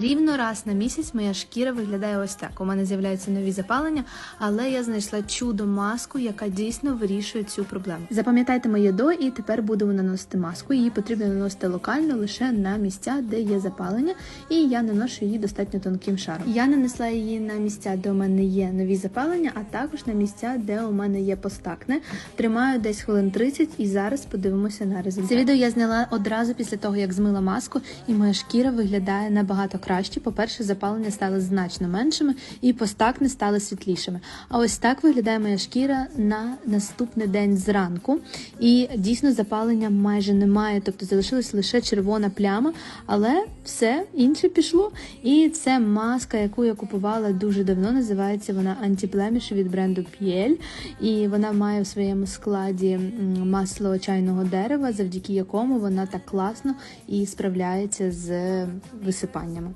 Рівно раз на місяць моя шкіра виглядає ось так. У мене з'являються нові запалення, але я знайшла чудо маску, яка дійсно вирішує цю проблему. Запам'ятайте моє до, і тепер будемо наносити маску. Її потрібно наносити локально лише на місця, де є запалення, і я наношу її достатньо тонким шаром. Я нанесла її на місця, де у мене є нові запалення, а також на місця, де у мене є постакне. Тримаю десь хвилин 30 і зараз подивимося на результат. Це відео я зняла одразу після того, як змила маску, і моя шкіра виглядає набагато краще. По-перше, запалення стали значно меншими, і постакни стали світлішими. А ось так виглядає моя шкіра на наступний день зранку. І дійсно запалення майже немає, тобто залишилась лише червона пляма, але все інше пішло. І це маска, яку я купувала дуже давно. Називається вона антиплеміш від бренду Piel. І вона має в своєму складі масло чайного дерева, завдяки якому вона так класно і справляється з висипаннями.